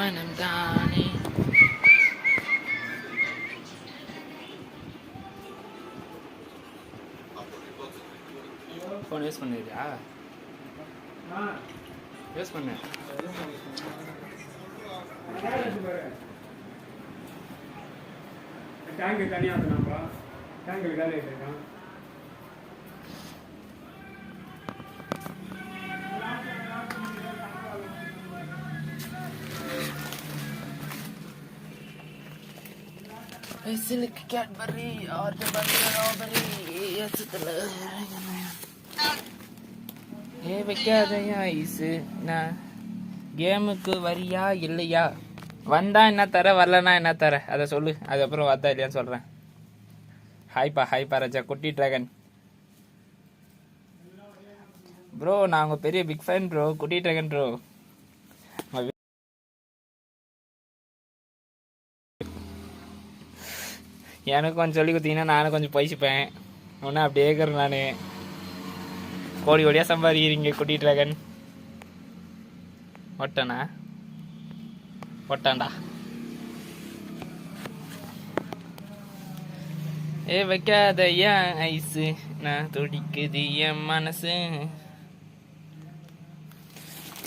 மனம் தானே phone use பண்ணிருக்கியா யூஸ் பண்ணு. டேங்கு தனியாக இருந்தாப்பா டேங்கில் காலி ஆகிட்டு சிலுக்கு கேட்பரி ஆர்டர் பண்ணி ராபரி ஏசத்தில் ஏ வைக்காதயா ஐஸு நான் கேமுக்கு வரியா இல்லையா வந்தா என்ன தர வரலனா என்ன தர அதை சொல்லு அதுக்கப்புறம் வந்தா இல்லையான்னு சொல்கிறேன் ஹாய்ப்பா ஹாய்ப்பா ராஜா குட்டி ட்ராகன் ப்ரோ நான் உங்கள் பெரிய பிக் ஃபேன் ப்ரோ குட்டி ட்ராகன் ப்ரோ எனக்கு கொஞ்சம் சொல்லி கொடுத்தீங்கன்னா நானும் கொஞ்சம் பயிச்சுப்பேன். ஒன்றும் அப்படியே இருக்கிறேன் நான். கோடி கோடியாக சம்பாதிக்கிறீங்க குட்டி ட்ராகன் ஒட்டனா? ஒட்டாண்டா ஏ வைக்காத ஏன் ஐஸு? நான் துடிக்குது என் மனசு.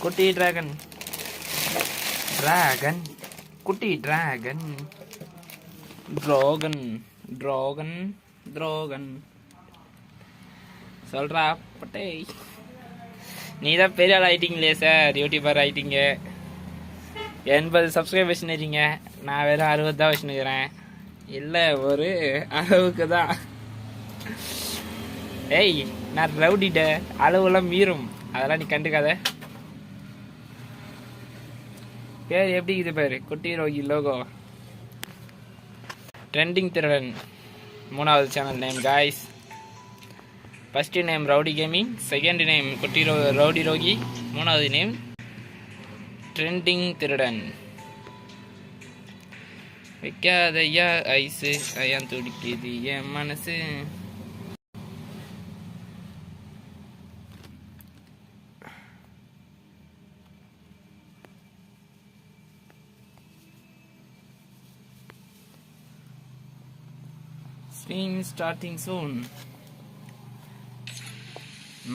குட்டி டிராகன் டிராகன் குட்டி டிராகன் ட்ரோகன் ட்ரோகன் ட்ரோகன் சொல்றா பட்டே. நீ தான் பெரிய ஆள் ஆயிட்டீங்களே சார் யூடியூபர் ஆயிட்டீங்க. எண்பது சப்ஸ்கிரைபர்ஸ் வச்சுருக்கீங்க நான் வெறும் அறுபது தான் வச்சுருக்கிறேன் இல்லை ஒரு அளவுக்கு தான் ஏய் நான் ரவுடிட்ட. அளவுலாம் மீறும். அதெல்லாம் நீ கண்டுக்காத. பேர் எப்படி இது பேர்? குட்டி ரோகி லோகோ ட்ரெண்டிங் திருடன் மூணாவது channel name guys first name rowdy gaming second name குட்டி ரோ ரவுடி ரோகி மூணாவது நேம் ட்ரெண்டிங் திருடன் வைக்காதையா ஐஸு ஐயா துடிக்குது என் மனசு. ஸ்ட்ரீம் ஸ்டார்டிங் சூன்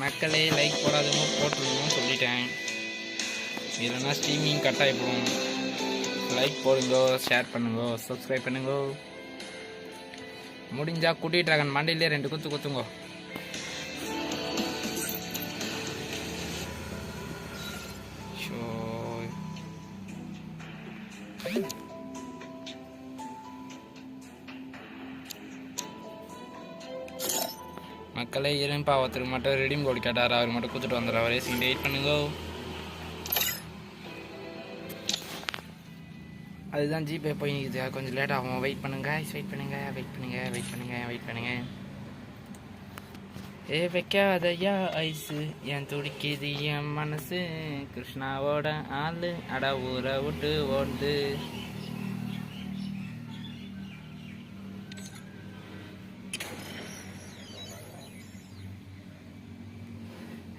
மக்களே லைக் போடாதவங்க போட்டுருவோம் சொல்லிட்டேன். இல்லைன்னா ஸ்ட்ரீமிங் கட் ஆகிப்போம் லைக் போடுங்கோ ஷேர் பண்ணுங்க சப்ஸ்கிரைப் பண்ணுங்க. முடிஞ்சால் குட்டி ட்ராகன் மண்டையிலே ரெண்டு குத்து குத்துங்கோ. மக்களே ஒருத்தருக்கு மட்டும் ரெடிம் கோட் கேட்டார். அவர் மட்டும் கொடுத்துட்டு வந்துடுற அவரே சீன் வெயிட் பண்ணுங்க. அதுதான் ஜிபே போய் நிற்குது கொஞ்சம் லேட் ஆகும். வெயிட் பண்ணுங்க வெயிட் பண்ணுங்க வெயிட் பண்ணுங்க வெயிட் பண்ணுங்க வெயிட் பண்ணுங்க. ஏ வைக்காதயா ஐஸு என் துடிக்குது என் மனசு? கிருஷ்ணாவோட ஆளு. அட ஊரை விட்டு ஓடுது.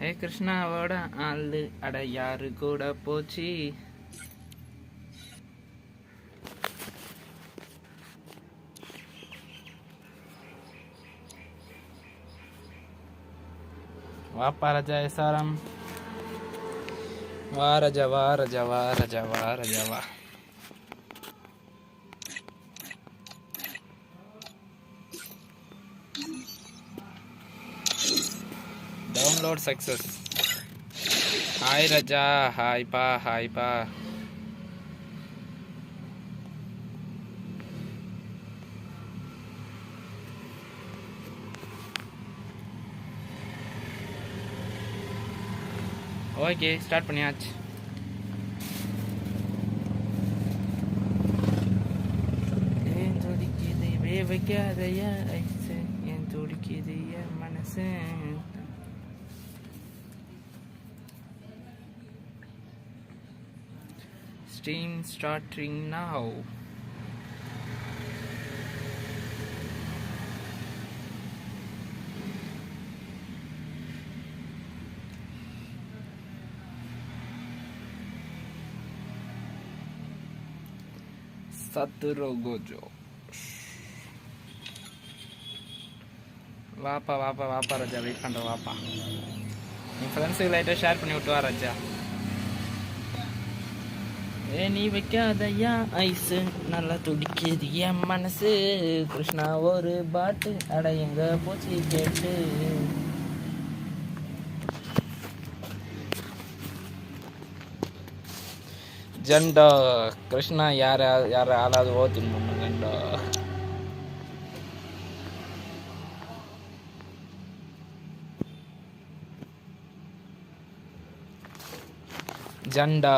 ஏ கிருஷ்ணாவோட ஆளு. அட யாரு கூட போச்சு? வாப்பா ராஜா எஸ்ஆர்எம் வா ராஜா வா ராஜா வா ராஜா வா ராஜா வா. டவுன்லோட் சக்ஸஸ் ஹாய் ரஜா ஹாய்ப்பா ஹாய்ப்பா ஓகே ஸ்டார்ட் பண்ணியாச்சு. ஏன் துடிக்குது வைக்காதையா ஐசு ஏன் துடிக்குது என் மனசு. Stream starting now. Satoru Gojo வாப்பா வாப்பா வாப்பா ராஜா வெயிட் பண்ணுற வாப்பா என் ஃப்ரெண்ட்ஸுக்கு லைட்டாக ஷேர் பண்ணி விட்டு வா ராஜா ஏ நீ வைக்காதயா ஐஸு. நல்லா துடிக்குது என் மனசு. கிருஷ்ணா ஒரு பாட்டு. அடையுங்க போச்சு கேட்டு. ஜெண்டா கிருஷ்ணா யார யார ஆளாவது ஓத்தி முன்னுங்கண்டா ஜண்டா.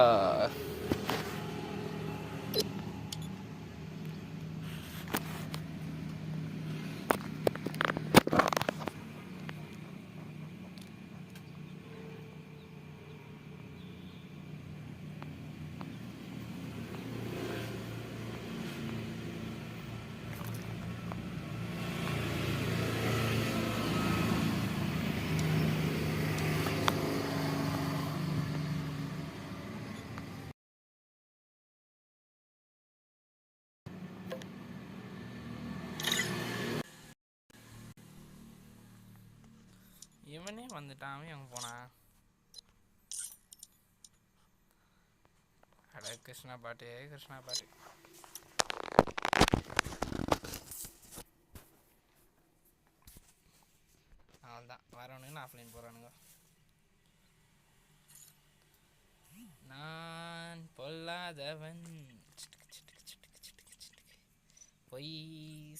இவனே வந்துட்டான் அவன் அங்கே போனான் அட கிருஷ்ணா பாட்டு கிருஷ்ணா பாட்டு. அவ்வளோதான் வரவனுங்க ஆஃப்லைன் போகிறானுங்க நான் பொல்லாதவன். பொய்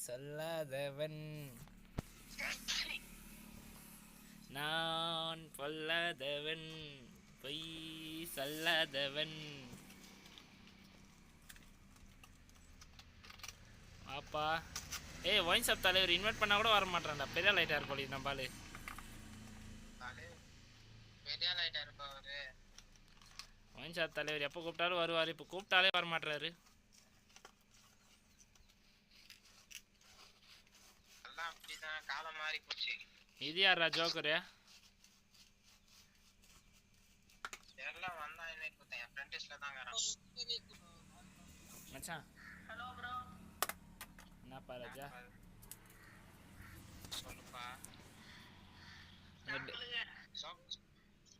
சொல்லாதவன். நான் பொல்லாதவன் பொய் சொல்லாதவன். அப்பா ஏய் ஒயின் ஷாப் தலைவர் இன்வைட் பண்ணா கூட வர மாட்டான்டா. பெரிய லைட்டா இருப்போம் நம்ம ஆளு. பெரிய லைட்டா இருப்பவரு ஒயின் ஷாப் தலைவர் எப்போ கூப்பிட்டாலும் வருவார். இப்போ கூப்பிட்டாலே வர மாட்டாரு எல்லாம் அப்படிதான். காலம் மாறி போச்சு இது யாரா ஜோக்கரு? எல்லாம் வந்தா இன்வைட் கொடுத்தேன் என் ஃப்ரெண்ட் லிஸ்ட்ல தான் வரான். மச்சான். ராஜா? சொல்லுப்பா.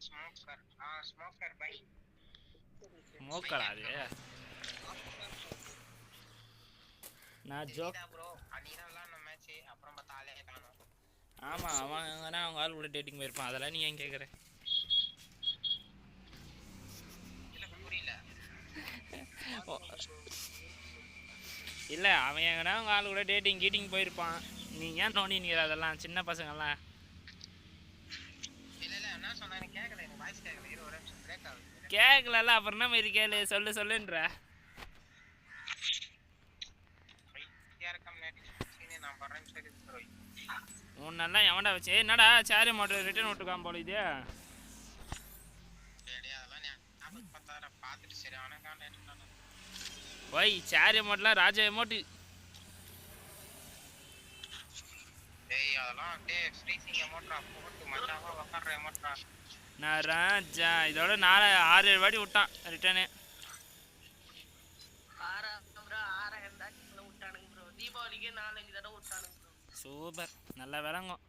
ஸ்மோக்கர் ஆ ஸ்மோக்கர் பை. அது? நான் ஜோக் ப்ரோ விளாட்ன மேட்ச் அப்புறம் பார்த்தா ஆளே காணோம். ஆமாம் அவன் எங்கன்னா அவங்க ஆள் கூட டேட்டிங் போயிருப்பான். அதெல்லாம் நீ ஏன் கேட்குற இல்ல அவன் எங்கன்னா அவங்க ஆள் கூட டேட்டிங் கீட்டிங் போயிருப்பான். நீ ஏன் நோண்டிங்கிற அதெல்லாம் சின்ன பசங்கள்லாம்? கேட்கல அப்புறம் என்ன மாதிரி கேளு? சொல்லு சொல்லுன்ற. நான் உன்னெல்லாம் எவன்டா வச்சு என்னடா சேரி மோட்டர் ரிட்டர்ன் விட்டுக்காம போல இது. ஒய் சேரி அமௌண்ட்லாம் ராஜா அமௌண்ட்ரா நான் ராஜா இதோட நாலு ஆறு ஏழு வாட்டி விட்டான் ரிட்டர்னு தீபாவளிக்கே நாலஞ்சு தடவை விட்டானுங்க. சூப்பர் நல்லா விளங்கும்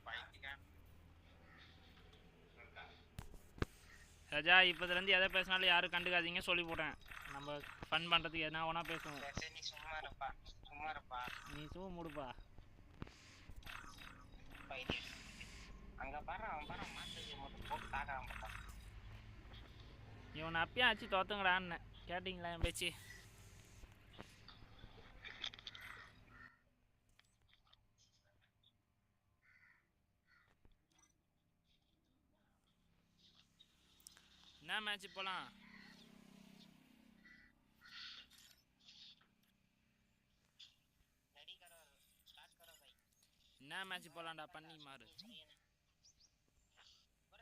ராஜா இப்போதுலேருந்து எதை பேசினாலும் யாரும் கண்டுக்காதீங்க. சொல்லி போட்டேன். நம்ம ஃபன் பண்ணுறதுக்கு எதனா ஒன்றா பேசுவோம். நீ சும்மா இருப்பா. சும்மா இருப்பா. நீ சூ முடுப்பா. அங்க பாரு அவன் பாரு மாட்டு போட்டு தாக்காம பார்த்தான் இவனை அப்பயும் ஆச்சு தோத்துங்கடான்னு கேட்டிங்களா என் பேச்சு? என்ன மேட்ச் போலாம்? என்ன மேட்ச் போலாம்டா? பண்ணி மாறு ப்ரோ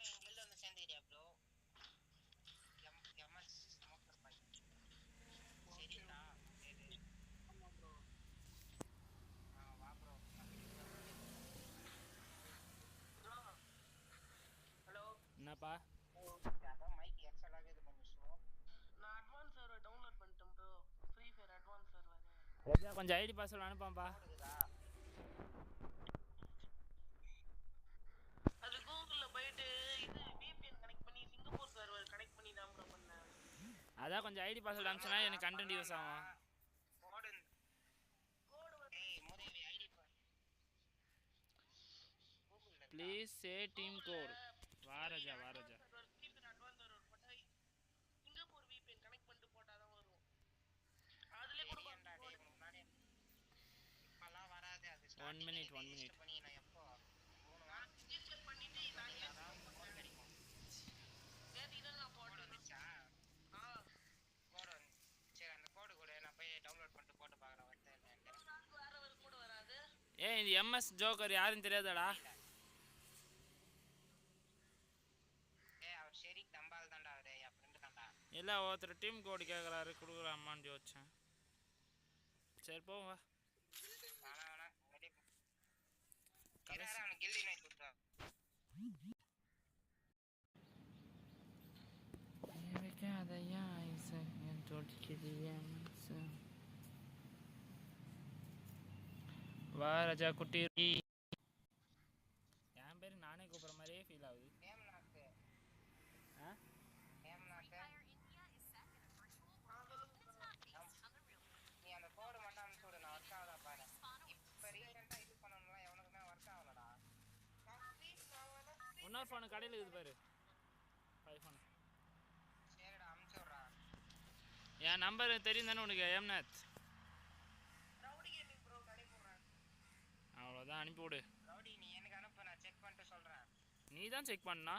எங்க கில்ல வந்து சேர்ந்துக்கிறியா bro M MS smoker bye சரிடா சரி ஆமா ப்ரோ ஆ வா ப்ரோ ஹலோ என்னப்பா அதான் மைக் எக்ஸலாக இது பண்ணி ஷோ நான் அட்வான்ஸ் சர்வர் டவுன்லோட் பண்ணிட்டேன் bro free fire advance server Raja கொஞ்சம் ஐடி பாஸ்வேர்டு அனுப்பாம்பா அது கூகுள்ல போயிட்டு இது VPN கனெக்ட் பண்ணி சிங்கப்பூர் சர்வர் கனெக்ட் பண்ணி தான் பண்ணேன். அதான் கொஞ்சம் ஐடி பாஸ்வேர்டு அனுப்பிச்சனா எனக்கு கண்டென்ட் யூஸ் ஆகும். ப்ளீஸ் சே டீம் கோட் வா ராஜா வா ராஜா அட்வான்ஸ் சர்வர் போட்டா சிங்கப்பூர் VPN கனெக்ட் பண்ணிட்டு போட்டா தான் வரும் அதுல கூட தெரியும்டா டேய் உனக்கு முன்னாடி இப்பெல்லாம் வராது அது One minute, one minute. பண்ணி நான் எப்போ மூணு வாரம் ரெஜிஸ்டர் பண்ணிட்டு நான் ஏன் அதான் கோடு கிடைக்கும் நேத்து தான் நான் கோடு போட்டேன் வந்துச்சா ஆ கோடு வந்து சரி அந்த கோடு கூட நான் போய் டவுன்லோட் பண்ணிட்டு போட்டு பார்க்குறேன் வருது என்னன்ட்டு ஒரு நாளுக்கு வேற வேற கூட வராது ஏய் இது எம்எஸ் ஜோக்கர் யாருன்னு தெரியாதாடா. அவர் ஷெரீக் தம்பால் தான்டா அவரு. என் ஃப்ரெண்டு தான்டா. இல்லை ஒருத்தர் டீம் கோடு கேட்குறாரு கொடுக்குறாம்மான்னு யோசிச்சேன். சரி போவோம் வா வேணா வேணா வெளியே போ என் தோட்டிக்குது எம்எஸ் வா ராஜா குட்டி என் பேர் நானே கூப்பிட்ற மாதிரியே ஃபீல் ஆகுது நேம் நாக்கு ஆ நேம் நாக்கு நீ அந்த கோடு மட்டும் அனுப்பிச்சு விடு நான் ஒர்க் ஆகுதா பாரு இப்போ ரீசெண்டாக இது பண்ணணும்லாம் எவனுக்குமே ஒர்க் ஆகலடா இன்னொரு ஃபோனு கடையில் இருக்குது பாரு. ஃபைவ் ஃபோனு சரிடா அனுப்பிச்சு விட்றா என் நம்பர் தெரியும் தானே உனக்கு எம்நாத் ரவுடி கேமிங் ப்ரோ கனெக்ட் போறேன். அவ்வளோதான் அனுப்பி விடு. ரவுடி நீ எனக்கு அனுப்பு நான் செக் பண்ணிட்டு சொல்கிறேன் நீ தான் செக் பண்ணா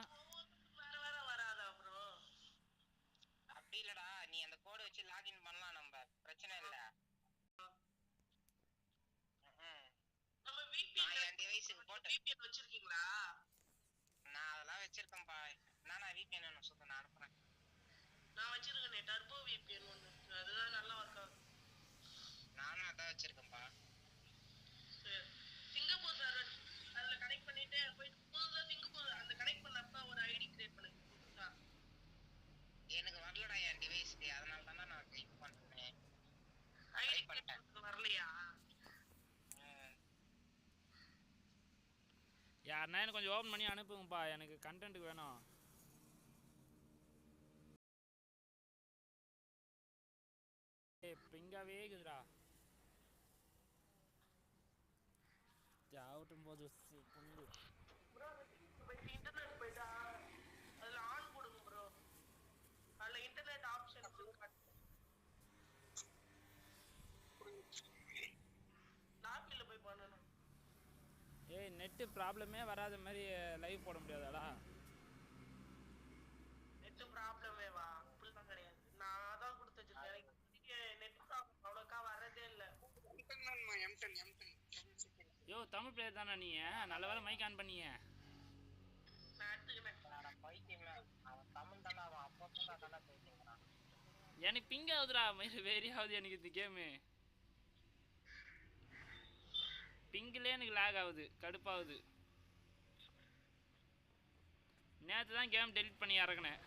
அப்படி இல்லடா நீ அந்த கோடு வச்சு லாகின் பண்ணலாம் நம்ம. பிரச்சனை இல்லை. நம்ம நான் VPN என் டிவைஸுக்கு போட்டு VPN வச்சிருக்கீங்களா நான் அதெல்லாம் வச்சிருக்கேன்ப்பா நான் நான் VPN வேணும் சுத்த நான் அனுப்புறேன் நான் வச்சிருக்கேன் டர்போ VPN ஒன்று. அதுதான் நல்லா ஒர்க் ஆகுது நானும் அதான் வச்சிருக்கேன்ப்பா சரி. சிங்கப்பூர் சர்வர் அதுல கனெக்ட் பண்ணிட்டு போயிட்டு புதுசா சிங்கப்பூர் அந்த கனெக்ட் பண்ணப்ப ஒரு ஐடி கிரியேட் பண்ணுங்க புதுசா. எனக்கு வரலடா என் டிவைஸ்க்கு அதனால தானே நான் பண்ணேன் ட்ரை ஐடி பண்ணிட்டேன் வரலையா. யாருன்னா எனக்கு கொஞ்சம் ஓப்பன் பண்ணி அனுப்புங்கப்பா எனக்கு கண்டென்ட்டுக்கு வேணும் ஏய் பிங்காவே இருக்குதுடா ஆகட்டும் போது போயிட்டு இன்டர்நெட் போயிட்டா அதுல ஆன் போடுங்க ப்ரோ அதுல இன்டர்நெட் ஆப்ஷன்ஸ் லாபில போய் பண்ணணும். ஏய் நெட்டு ப்ராப்ளமே வராத மாதிரி லைவ் போட முடியாதாடா நெட் ப்ராப்ளமே வா அப்படிலாம் கிடையாது நான் தான் கொடுத்து வச்சிருக்கேன் எனக்கு நெட் ப்ராப்ளம் அவ்வளோக்கா வரதே இல்லை யோ தமிழ் பிளேயர் தானே நீ? நல்ல வேலை மைக் ஆன் பண்ணிய. எனக்கு பிங் ஆகுதுடா வேறி ஆகுது எனக்கு இந்த கேமு பிங்கிலே எனக்கு லேக் ஆகுது கடுப்பாகுது. நேற்று தான் கேம் டெலிட் பண்ணி இறக்குனேன்.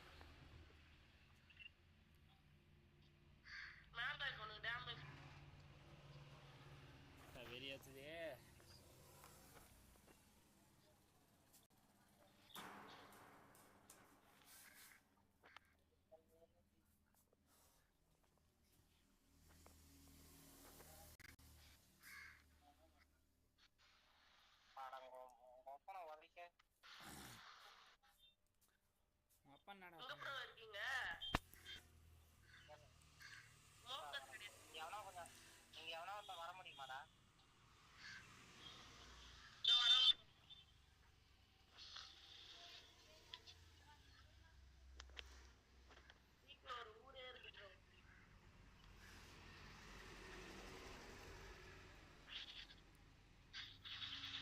இருக்கீங்க? மோக்கஸ் கிடையாது இங்க எவனா கொஞ்சம் இங்க எவனா ஒருத்தன் வர முடியுமாடா.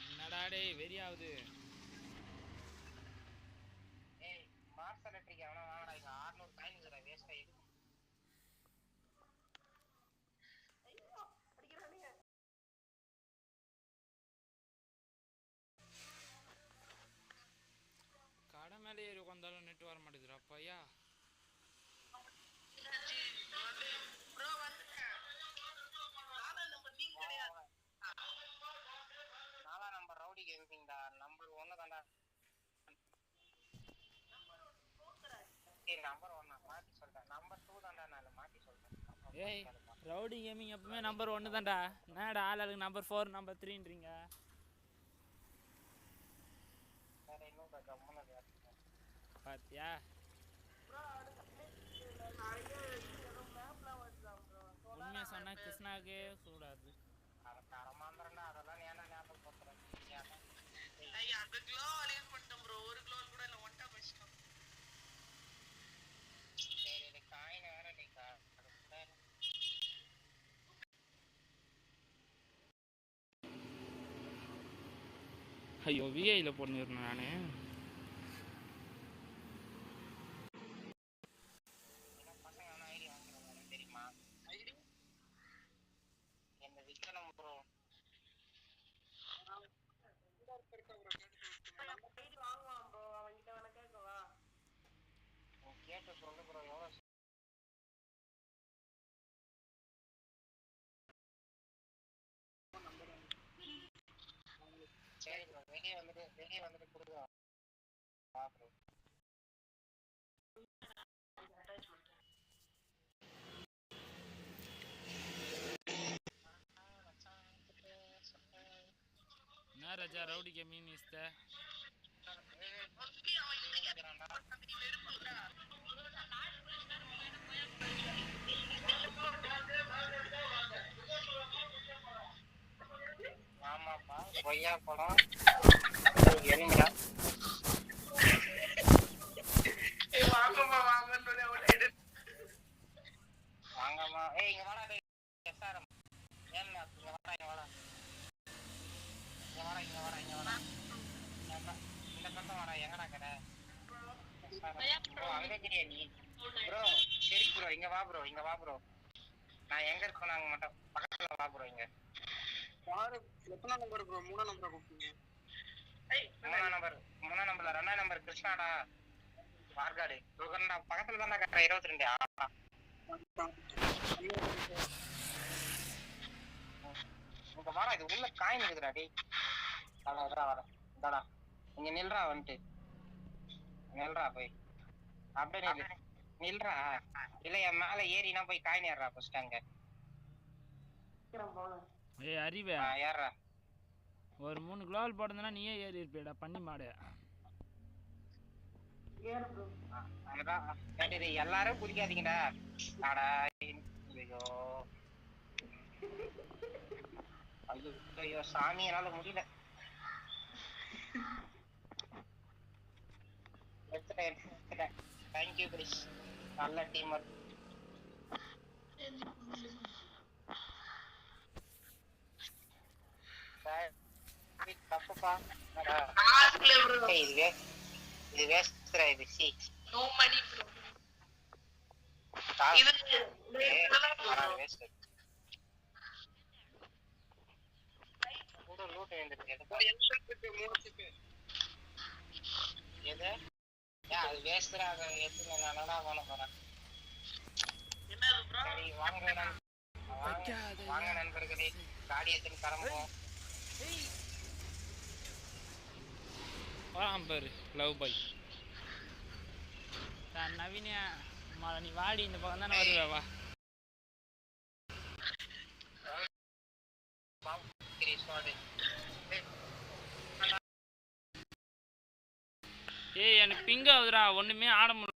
என்னடா டேய் வெறி இருந்தாலும் நெட் வர மாட்டேதுரா அப்பையா நம்பர் ரவுடி கேமிங்டா நம்பர் ஒன்னு தாண்டா நம்பர் ஒன்னா மாத்தி சொல்றேன். நம்பர் டூ தாண்டா நான். மாத்தி சொல்றேன். ஏய் ரவுடி கேமிங் எப்பவுமே நம்பர் ஒன்று தான்டா. என்னடா ஆள் நம்பர் ஃபோர் நம்பர் த்ரீன்றீங்க வேற நீ கா- கடுப்புல இரு. ஐயோ விஐயில் போட்டுருந்தேன் நான் இன்னும் பசங்க வேணா ஐடி வாங்குறாங்க தெரியுமா இந்த விக்கணும் ப்ரோ ஐடி வாங்குவான் ப்ரோ அவன்கிட்ட வேணா கேட்கவா கேட்டு சொல்லு ப்ரோ எவ்வளோ சரி ப்ரோ வெளியே வந்துட்டு வெளியே வந்துட்டு கொடுங்க வா ப்ரோ ராஜா ரவுடி கேமிங் இஸ்த. ஆமாப்பா கொய்யா பழம் எலுமிடா வாங்கம்மா வாங்கன்னு சொல்லி வாங்கம்மா. ஏய் இங்க வாடா டேய் எஸ்ஆர்எம் ஏன்னா இங்க வாடா இங்க வாடா வாடா இங்க வாடா இங்க ஏன்டா, இந்த பக்கம் வாடா எங்கடா கடை ப்ரோ அங்க கிரியா நீ ப்ரோ சரி ப்ரோ இங்க வா ப்ரோ இங்க வா ப்ரோ நான் எங்க இருக்கேன் நாங்க மட்டும் பக்கத்துல வா ப்ரோ இங்க. யாரு? எத்தனை நம்பர் ப்ரோ மூணாம் நம்பர் கொடுப்பீங்க மூணாம் நம்பர் மூணாம் நம்பர்ல ரெண்டாம் நம்பர் கிருஷ்ணாடா. வார்காடு துர்கண்டா பக்கத்துல தான்டா கட்டுற இருபத்தி ரெண்டு ஆ இங்க வாடா இது உள்ள காயின் இருக்குதுடா டேய். இந்தாடா இங்க நில்றா வந்துட்டு. நில்றா போய். அப்படியே நில்லு. நில்றா. இல்ல என் மேல ஏறினா போய் காயின் ஏறா ஃபர்ஸ்ட் அங்க. ஏய் அறிவே. ஆ, ஏறுறா. ஒரு மூணு குளோவல் போட்டிருந்தனா நீயே ஏறி இருப்பியடா பண்ணி மாடு. எல்லாரும் குதிக்காதீங்கடா. அடா ஐயோ. ஐயோ ஐயோ சாமி என்னால முடியல. எடுத்துட்டேன் எடுத்துட்டேன் தேங்க்யூ கிரிஷ் நல்ல டீம் ஒர்க் தப்புப்பா? இது வே- இது சி. நோ மணி ப்ரோ காசு. இது ஏய், பரவாயில்ல, waste. கூட loot விழுந்திருக்கு, எடுப்பா. எது? ஏன், அது waste டா, அதை எடுத்து நான் என்னடா பண்ண போறேன்? என்னது ப்ரோ சரி, வாங்க நண்- வாங்க, வாங்க நண்பர்களே. பாரு லவ் பாய் நான் நவீனியா மழை நீ வாடி இந்த பக்கம் தானே வருவ வா கிரீஷ், வாடு. ஏய், ஏய் எனக்கு பிங்க ஆகுதுடா. ஒண்ணுமே ஆட முடியல.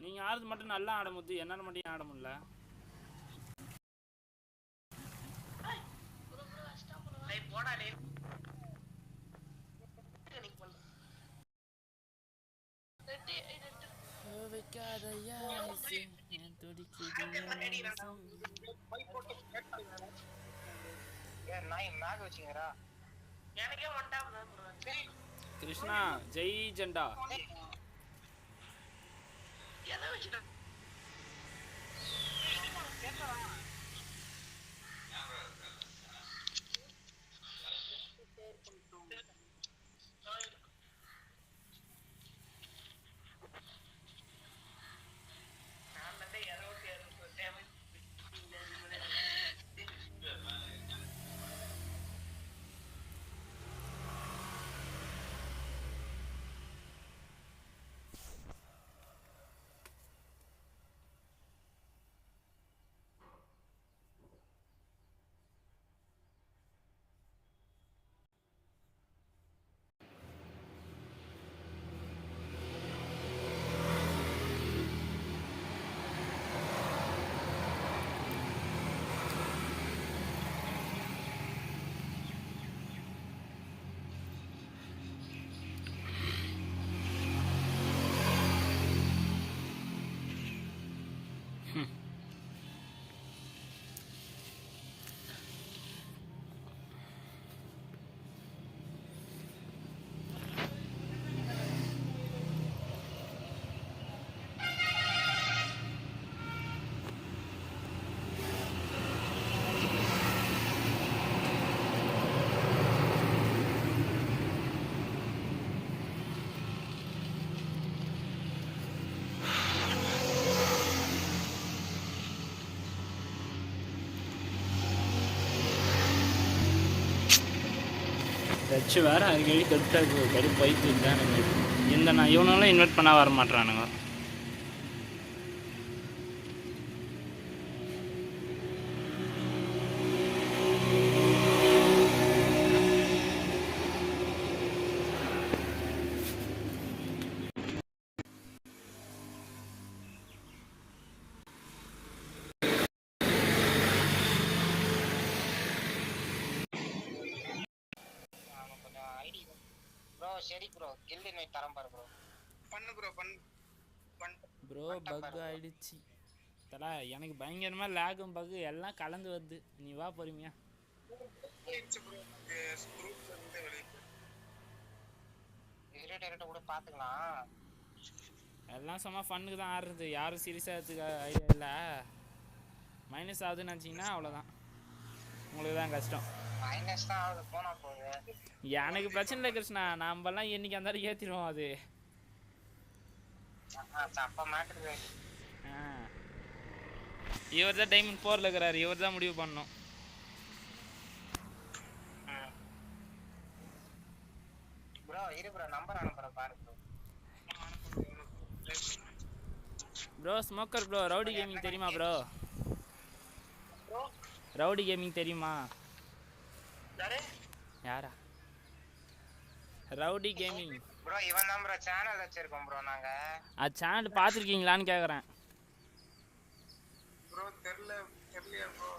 நீங்க ஆடுறது மட்டும் நல்லா ஆட முடியுது. என்னால மட்டும் ஆட முடியல. போடா டேய் நீ பண்ணு ready ready bro Krishna Jai ஜெண்டா. எதை வச்சுட்டு Hmm. வேறு வேற அடிக்கடி கெட்டாக்கு கடி பைக்கு இந்த நான் இவனெல்லாம் இன்வைட் பண்ண வர மாட்றானுங்க சரி ப்ரோ கில் இன்வைட் தரம் பாரு ப்ரோ பண்ணு ப்ரோ பண்ணு. பண்ணு ப்ரோ பக் ஆயிடுச்சு. தடா எனக்கு பயங்கரமா லேகும் பக் எல்லாம் கலந்து வருது. நீ வா பொறுமையா. கூட பாத்துக்கலாம். எல்லாம் சும்மா ஃபன்னுக்கு தான் ஆடுறது. யாரும் சீரியஸாக எடுத்துக்க ஐடியா இல்லை. மைனஸ் ஆகுதுன்னு நினச்சிங்கன்னா அவ்வளோதான் உங்களுக்கு தான் கஷ்டம். எனக்கு பிரச்சனை இல்லை கிருஷ்ணா நாமெல்லாம் என்னைக்கு இருந்தாலும் ஏற்றிடுவோம் அது. இவர் தான் டைமண்ட் ஃபோரில் இருக்கிறாரு இவர் தான் முடிவு bro bro smoker bro rowdy gaming தெரியுமா ப்ரோ ரவுடி கேமிங் தெரியுமா? யாரு? Rowdy gaming. ப்ரோ இவன் தான் ப்ரோ சேனல் வச்சிருக்கோம் ப்ரோ நாங்க. அது சேனல் பார்த்துருக்கீங்களான்னு ப்ரோ தெரியல ப்ரோ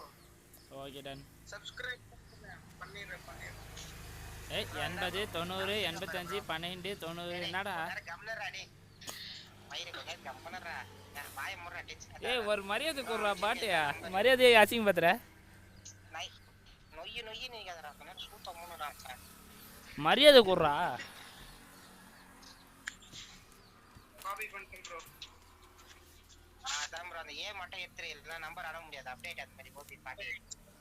ஓகே டன் சப்ஸ்கிரைப் பண்ணிடுறேன் பண்ணிடுறேன். ஏய் எண்பது தொண்ணூறு எண்பத்தஞ்சு பன்னெண்டு தொண்ணூறு. என்னடா? ஏய் ஒரு மரியாதை கொடுறா பாட்டியா? மரியாதையை அசிங்க பத்துற கொஞ்சம் சூத்த மூணுடா மரியாதை கொடுறா காப்பி பண்ணிட்டேன் ப்ரோ அதான் ப்ரோ அந்த ஏ மட்டும் எடுத்துரு இல்லைன்னா நம்பர் அட முடியாது அப்டேட் அந்த மாதிரி போட்டு பாட்டு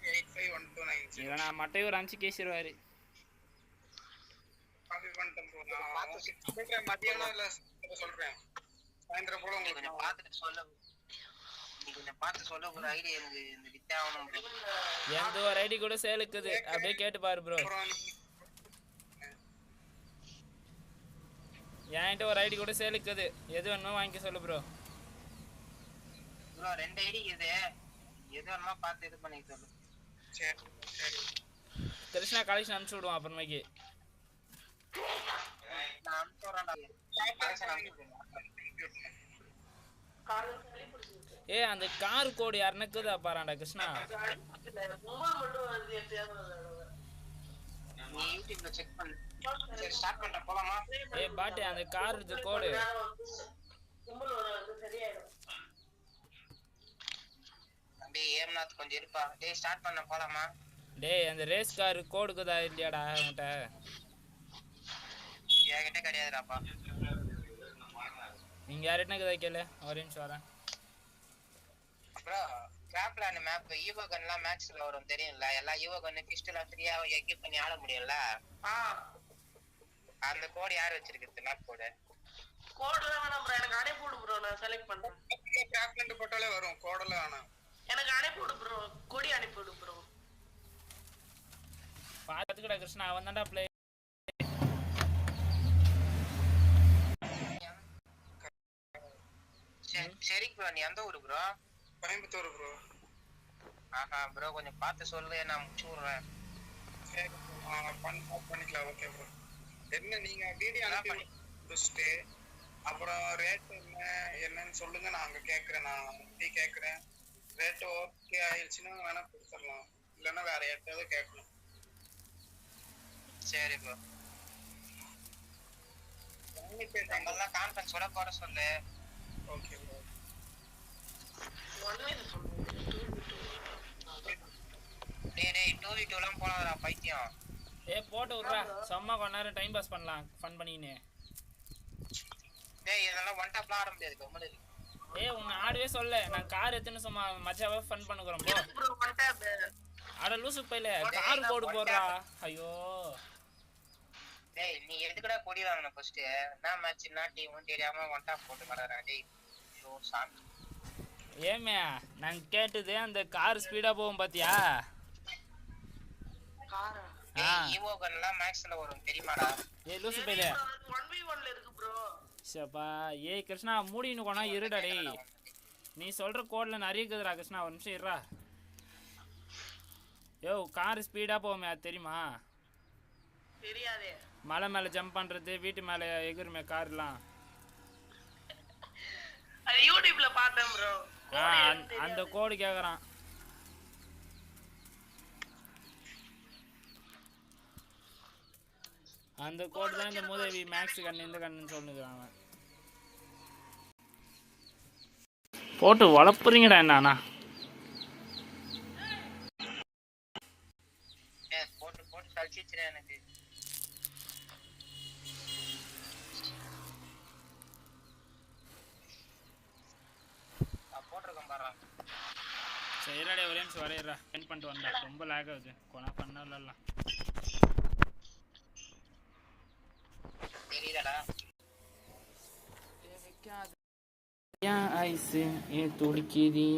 eight five one two nine இதை நான் மட்டையை ஒரு அஞ்சு கேசிடுவாரு காப்பி பண்ணிட்டேன் ப்ரோ நான் சொல்றேன் மதியானம் இல்ல சொல்றேன் சாயந்தரம் போல நீ உங்களுக்கு பார்த்துட்டு சொல்லு எந்த ஒரு ஐடி கூட சேலுக்குது. அப்படியே கேட்டு பாரு ப்ரோ என்கிட்ட ஒரு ஐடி கூட சேலுக்குது. எது வேணுமோ வாங்கிக்க சொல்லு ப்ரோ ப்ரோ ரெண்டு ஐடி இது எது வேணுமா பார்த்து இது பண்ணி சொல்லு. கிருஷ்ணா காலேஜ் அனுப்பிச்சு விடுவோம் அப்புறமேக்கு. நான் அனுப்பிச்சு விடுங்க ஏ அந்த கார் கோடு யாருனுக்குதா பாராண்டா கிருஷ்ணா. ஏ பாட்டி அந்த கார் கோடு. அப்படியே ஏம்நாத் கொஞ்சம் இருப்பா. டேய் ஸ்டார்ட் பண்ண போலாமா? டேய் அந்த ரேஸ் கார் கோடுக்குதா இல்லையாடா உன்கிட்ட? என்கிட்ட கிடையாதுடாப்பா. நீங்க யார்கிட்ட இருக்குதா கேளு. ஒரு நிமிஷம் வரேன். ப்ரோ கிராப்லாண்ட் மேப் ஈவோ கன்லாம் மேக்ஸ்ல வரும் தெரியும்ல? எல்லா ஈவோ கன்னு பிஸ்டலாம் ஃப்ரீயா எக்யூப் பண்ணி ஆட முடியும்ல? அந்த கோடு யார் வச்சிருக்கிறது மேப் கோடு கோடுலாம் வேணாம் ப்ரோ எனக்கு அனுப்பி விடு ப்ரோ நான் செலக்ட் பண்றேன். கிராப்லண்ட் போட்டாலே வரும். கோடெல்லாம் வேணாம். எனக்கு அனுப்பி விடு ப்ரோ கொடி அனுப்பி விடு ப்ரோ பார்த்துக்கடா கிருஷ்ணா அவன் தான்டா பிளே சரி ப்ரோ நீ எந்த ஊரு ப்ரோ கோயம்புத்தூர் ப்ரோ ஆஹா ப்ரோ கொஞ்சம் பார்த்து சொல்லு நான் முடிச்சு விடுறேன். சரி பண்ணிக்கலாம் ஓகே ப்ரோ என்ன நீங்க வீடியோ அனுப்பி முடிச்சுட்டு அப்புறம் ரேட் என்ன என்னன்னு சொல்லுங்க நான் அங்க கேக்குறேன் நான் எப்படி கேக்குறேன். ரேட் ஓகே ஆயிடுச்சுன்னா வேணா கொடுத்துடலாம். இல்லைன்னா வேற யார்ட்டாவது கேட்கணும். சரி ப்ரோ நம்மளாம் கான்ஃபரன்ஸோட போட சொல்லு. ஓகே ப்ரோ ஒன்றுமே இது சொல்லுங்க டேய் டேய் டூ வி டூலாம் போனாதடா பைத்தியம் ஏ போட்டு விட்றா. சும்மா கொஞ்ச நேரம் டைம் பாஸ் பண்ணலாம் ஃபன் பண்ணிக்கின்னு. டேய் இதெல்லாம் ஒன் டாப்லாம் ஆட முடியாது கம்மல் உன்னை ஆடவே சொல்ல நான் கார் எடுத்துன்னு சும்மா மச்சாவே ஃபன் பண்ணுக்குறோம் ப்ரோ அட லூசு பையில. கார் ஐயோ. டேய் நீ எதுக்குடா கொடி வாங்கின ஃபர்ஸ்ட் என்ன மேட்ச் டீம் தெரியாம ஒன் டாப் போட்டு கடறேன் டேய் ஐயோ சாமி. ஏமே நான் கேட்டது அந்த கார் ஸ்பீடா போகும் பாத்தியா? காரா ஆ? ஈவோ கன்லாம் மேக்ஸ்ல வரும் தெரியுமாடா? ஏ லூசு பையில. சப்பா ஏய் கிருஷ்ணா மூடின்னு போனா இருடா டேய். நீ சொல்ற கோட்ல நிறைய இருக்குதுடா கிருஷ்ணா ஒரு நிமிஷம் இருடா. யோ கார் ஸ்பீடா போகுமே அது தெரியுமா? தெரியாதே. மலை மேல ஜம்ப் பண்றது வீட்டு மேல எகுருமே கார்லாம் அது யூடியூப்ல பார்த்தேன் ப்ரோ அந்த- அந்த கோடு கேக்குறான். அந்த கோடு தான் இந்த மூதேவி மேக்ஸ் கண்ணு இந்த கண்ணுன்னு சொல்லுகிறான் போட்டு வளர்ப்புறீங்கடா என்னண்ணா ஏ போட்டு போட்டு கழிச்சிச்சுடா எனக்கு நான் போட்டிருக்கேன் பாரு சரிடா ஒரே நிமிஷம் வரையிடா ஸ்பெண்ட் பண்ணிட்டு வந்தா ரொம்ப லேக் ஆகுது கொனா பண்ணலாம் தெரியுதாடா ஏன்